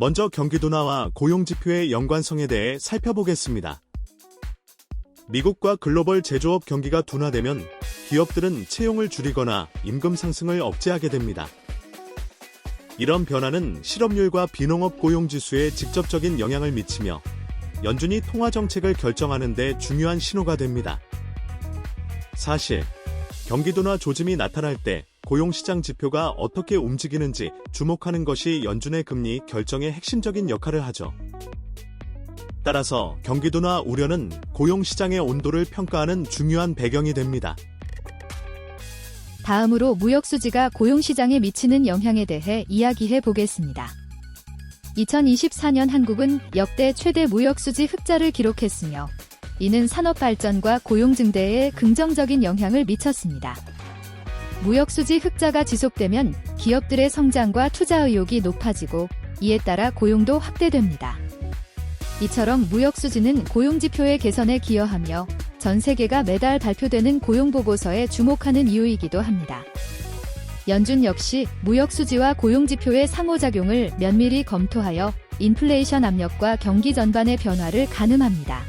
먼저 경기도나와 고용지표의 연관성에 대해 살펴보겠습니다. 미국과 글로벌 제조업 경기가 둔화되면 기업들은 채용을 줄이거나 임금 상승을 억제하게 됩니다. 이런 변화는 실업률과 비농업 고용 지수에 직접적인 영향을 미치며 연준이 통화 정책을 결정하는 데 중요한 신호가 됩니다. 사실 경기도나 조짐이 나타날 때 고용시장 지표가 어떻게 움직이는지 주목하는 것이 연준의 금리 결정에 핵심적인 역할을 하죠. 따라서 경기도나 우려는 고용시장의 온도를 평가하는 중요한 배경이 됩니다. 다음으로 무역수지가 고용시장에 미치는 영향에 대해 이야기해 보겠습니다. 2024년 한국은 역대 최대 무역수지 흑자를 기록했으며 이는 산업 발전과 고용 증대에 긍정적인 영향을 미쳤습니다. 무역수지 흑자가 지속되면 기업들의 성장과 투자 의욕이 높아지고 이에 따라 고용도 확대됩니다. 이처럼 무역수지는 고용지표의 개선에 기여하며 전 세계가 매달 발표되는 고용보고서에 주목하는 이유이기도 합니다. 연준 역시 무역수지와 고용지표의 상호작용을 면밀히 검토하여 인플레이션 압력과 경기 전반의 변화를 가늠합니다.